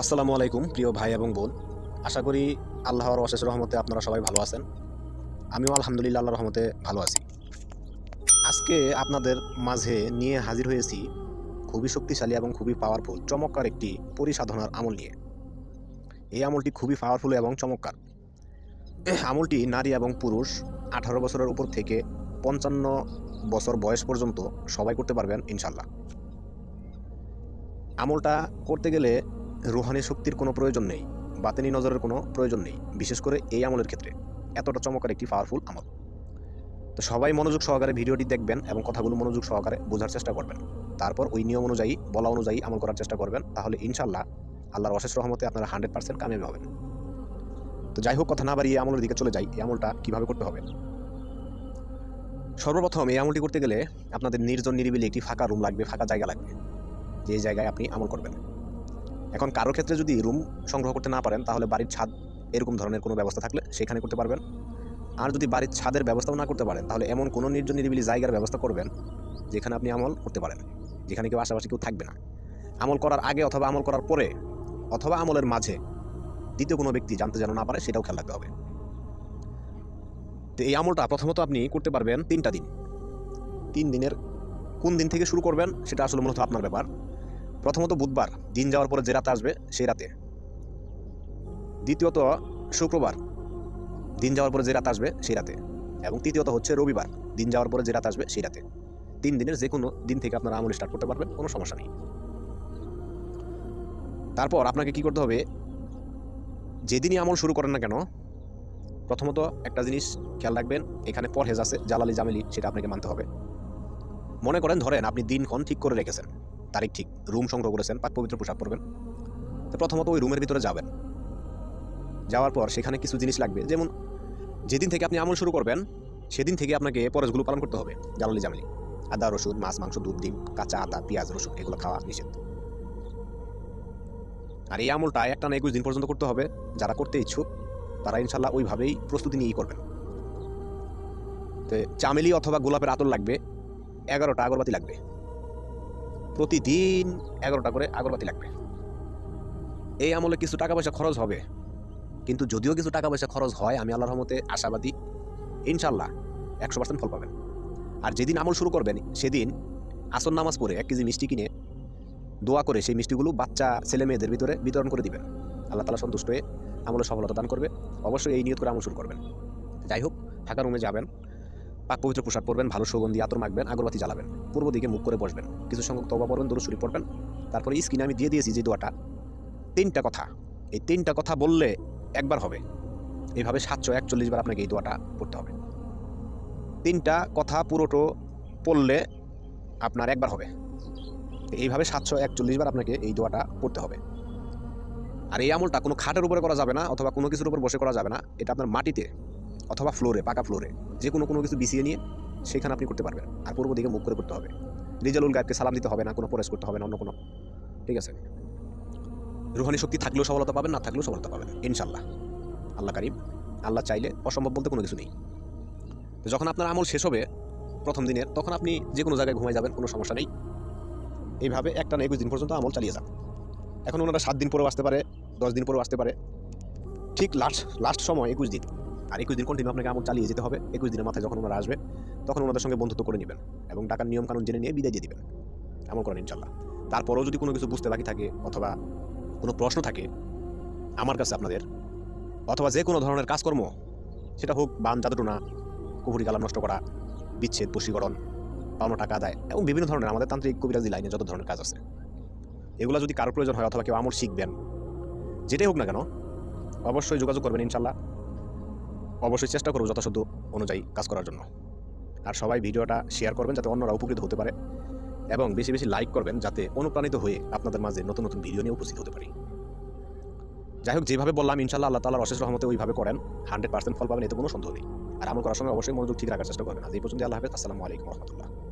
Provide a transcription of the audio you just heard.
আসসালামু আলাইকুম, প্রিয় ভাই এবং বোন। আশা করি আল্লাহর অশেষ রহমতে আপনারা সবাই ভালো আছেন। আমিও আলহামদুলিল্লাহ আল্লাহর রহমতে ভালো আছি। আজকে আপনাদের মাঝে নিয়ে হাজির হয়েছি খুবই শক্তিশালী এবং খুবই পাওয়ারফুল চমৎকার একটি পরিসাধনার আমল নিয়ে। এই আমলটি খুবই পাওয়ারফুল এবং চমৎকার। আমলটি নারী এবং পুরুষ আঠারো বছরের উপর থেকে পঞ্চান্ন বছর বয়স পর্যন্ত সবাই করতে পারবেন ইনশাল্লাহ আমলটা করতে গেলে রুহানি শক্তির কোনো প্রয়োজন নেই, বাতেনি নজরের কোনো প্রয়োজন নেই, বিশেষ করে এই আমলের ক্ষেত্রে। এতটা চমৎকার একটি পাওয়ারফুল আমল। তো সবাই মনোযোগ সহকারে ভিডিওটি দেখবেন এবং কথাগুলো মনোযোগ সহকারে বোঝার চেষ্টা করবেন। তারপর ওই নিয়ম অনুযায়ী, বলা অনুযায়ী আমল করার চেষ্টা করবেন, তাহলে ইনশাল্লাহ আল্লাহর অশেষ রহমতে আপনারা হান্ড্রেড পার্সেন্ট কামিয়াবি হবেন। তো যাই হোক, কথা না বাড়িয়ে আমলের দিকে চলে যাই, এই আমলটা কীভাবে করতে হবে? সর্বপ্রথম এই আমলটি করতে গেলে আপনাদের নির্জন নিরিবিলি একটি ফাঁকা রুম লাগবে, ফাঁকা জায়গা লাগবে। যে জায়গায় আপনি আমল করবেন। এখন কারোর ক্ষেত্রে যদি রুম সংগ্রহ করতে না পারেন, তাহলে বাড়ির ছাদ এরকম ধরনের কোনো ব্যবস্থা থাকলে সেখানে করতে পারবেন। আর যদি বাড়ির ছাদের ব্যবস্থাও না করতে পারেন, তাহলে এমন কোনো নির্জন নিরিবিলি জায়গার ব্যবস্থা করবেন, যেখানে আপনি আমল করতে পারেন, যেখানে কেউ আশেপাশে কেউ থাকবে না। আমল করার আগে অথবা আমল করার পরে অথবা আমলের মাঝে দ্বিতীয় কোনো ব্যক্তি জানতে যেন না পারে, সেটাও খেয়াল রাখতে হবে। তো এই আমলটা প্রথমত আপনি করতে পারবেন তিনটা দিন। তিন দিনের কোন দিন থেকে শুরু করবেন, সেটা আসলে মূলত আপনার ব্যাপার। প্রথমত বুধবার, দিন যাওয়ার পরে যে রাতে আসবে, সেই রাতে। দ্বিতীয়ত শুক্রবার, দিন যাওয়ার পরে যে রাত আসবে, সেই রাতে। এবং তৃতীয়ত হচ্ছে রবিবার, দিন যাওয়ার পরে যে রাত আসবে, সেই রাতে। তিন দিনের যে কোনো দিন থেকে আপনারা আমল স্টার্ট করতে পারবেন, কোনো সমস্যা নেই। তারপর আপনাকে কি করতে হবে, যেদিনই আমল শুরু করেন না কেন, প্রথমত একটা জিনিস খেয়াল রাখবেন, এখানে পরহেজ আছে, জালালি জামেলি, সেটা আপনাকে মানতে হবে। মনে করেন, ধরেন আপনি দিনক্ষণ ঠিক করে রেখেছেন। তারিখ ঠিক, রুম সংগ্রহ করেছেন, পাক পবিত্র পোশাক পরবেন। তো প্রথমত ওই রুমের ভিতরে যাবেন। যাওয়ার পর সেখানে কিছু জিনিস লাগবে, যেমন যেদিন থেকে আপনি আমল শুরু করবেন, সেদিন থেকে আপনাকে পরশগুলো পালন করতে হবে, জালালি জামালি। আদা, রসুন, মাছ, মাংস, দুধ, ডিম, কাঁচা আদা পেঁয়াজ, রসুন, এগুলো খাওয়া নিষেধ। আর এই আমলটা একটা না একুশ দিন পর্যন্ত করতে হবে, যারা করতে ইচ্ছুক, তারা ইনশাল্লাহ ওইভাবেই প্রস্তুতি নিয়েই করবেন। তো চামেলি অথবা গোলাপের আতর লাগবে, এগারোটা আগরবাতি লাগবে। প্রতিদিন এগারোটা করে আগরবাতি লাগবে। এই আমলে কিছু টাকা পয়সা খরচ হবে। কিন্তু যদিও কিছু টাকা পয়সা খরচ হয়, আমি আল্লাহর রহমতে আশাবাদী ইনশাল্লাহ একশো পার্সেন্ট ফল পাবেন। আর যেদিন আমল শুরু করবেন, সেদিন আসর নামাজ পড়ে এক কেজি মিষ্টি কিনে দোয়া করে সেই মিষ্টিগুলো বাচ্চা, ছেলে মেয়েদের ভিতরে বিতরণ করে দিবেন। আল্লাহ তালা সন্তুষ্ট হয়ে আমলে সফলতা দান করবে। অবশ্যই এই নিয়ত করে আমল শুরু করবেন। যাই হোক ফাঁকা রুমে যাবেন। পাক পবিত্র পোশাক পরবেন, ভালো সুগন্ধি, আতর মাখবেন, আগরবাতি জ্বালাবেন। পূর্ব দিকে মুখ করে বসবেন। কিছু সংখ্যক তবা পড়বেন, দরুদ শরীফ পড়বেন। তারপরে স্ক্রিনে আমি দিয়ে দিয়েছি যে দোয়াটা। তিনটা কথা। এই তিনটা কথা বললে একবার হবে। এইভাবে সাতশো একচল্লিশ বার আপনাকে এই দোয়াটা পড়তে হবে। তিনটা কথা পুরোটো পড়লে আপনার একবার হবে। এইভাবে সাতশো একচল্লিশ বার আপনাকে এই দোয়াটা পড়তে হবে। আর এই আমলটা কোনো খাটের উপরে করা যাবে না, অথবা কোনো কিছুর উপর বসে করা যাবে না। এটা আপনার মাটিতে অথবা ফ্লোরে পাকা ফ্লোরে যে কোনো কোনো কিছু বিছিয়ে নিয়ে সেখানে আপনি করতে পারবেন। আর পূর্ব দিকে মুখ করে করতে হবে। রিজালুল গায়বকে সালাম দিতে হবে না, কোনো প্রয়াস করতে হবে না, অন্য কোনো। ঠিক আছে? রুহানি শক্তি থাকলেও সফলতা পাবেন, না থাকলেও সফলতা পাবেন। ইনশাল্লাহ আল্লাহ কারিম। আল্লাহ চাইলে অসম্ভব বলতে কোনো কিছু নেই। যখন আপনার আমল শেষ হবে প্রথম দিনের, তখন আপনি যে কোনো জায়গায় ঘুমাই যাবেন, কোনো সমস্যা নেই। এইভাবে একটা না একুশ দিন পর্যন্ত আমল চালিয়ে যান। এখন ওনারা সাত দিন পরেও আসতে পারে, দশ দিন পরেও আসতে পারে। ঠিক লাস্ট লাস্ট সময় একুশ দিন। আর একুশ দিন কন্টিনিউ আপনাকে আমল চালিয়ে যেতে হবে। একুশ দিনের মাথায় যখন ওনারা আসবে, তখন ওনাদের সঙ্গে বন্ধুত্ব করে নেবেন এবং টাকার নিয়ম কানুন জেনে নিয়ে বিদায় দিয়ে দিবেন। এমন করেন ইনশাল্লাহ তারপরেও যদি কোনো কিছু বুঝতে বাকি থাকে অথবা কোনো প্রশ্ন থাকে আমার কাছে আপনাদের, অথবা যে কোনো ধরনের কাজকর্ম, সেটা হোক বান জাদুটোনা কুহুরি কালাম নষ্ট করা, বিচ্ছেদ, বশীকরণ, পাওনা টাকা আদায় এবং বিভিন্ন ধরনের আমাদের তান্ত্রিক কবিরাজি লাইনে যত ধরনের কাজ আছে, এগুলো যদি কারও প্রয়োজন হয় অথবা কেউ আমল শিখবেন, যেটাই হোক না কেন, অবশ্যই যোগাযোগ করবেন ইনশাল্লাহ অবশ্যই চেষ্টা করব যথাসাধ্য অনুযায়ী কাজ করার জন্য। আর সবাই ভিডিওটা শেয়ার করবেন যাতে অন্যরা উপকৃত হতে পারে এবং বেশি বেশি লাইক করবেন যাতে অনুপ্রাণিত হয়ে আপনাদের মাঝে নতুন নতুন ভিডিও নিয়ে উপস্থিত হতে পারি। যাই হোক, যেভাবে বললাম ইনশাল্লাহ আল্লাহ তালার অশেষ রহমতে ওইভাবে করেন। হান্ড্রেড পার্সেন্ট ফল পাবেন, এতে কোনো সন্দেহ নেই। আর আমার করার সময় অবশ্যই মনোযোগ ঠিক রাখার চেষ্টা করবেন। আজ এই পর্যন্ত আল্লাহ হাফেজ। আসসালামু আলাইকুম রহমতুল্লাহ।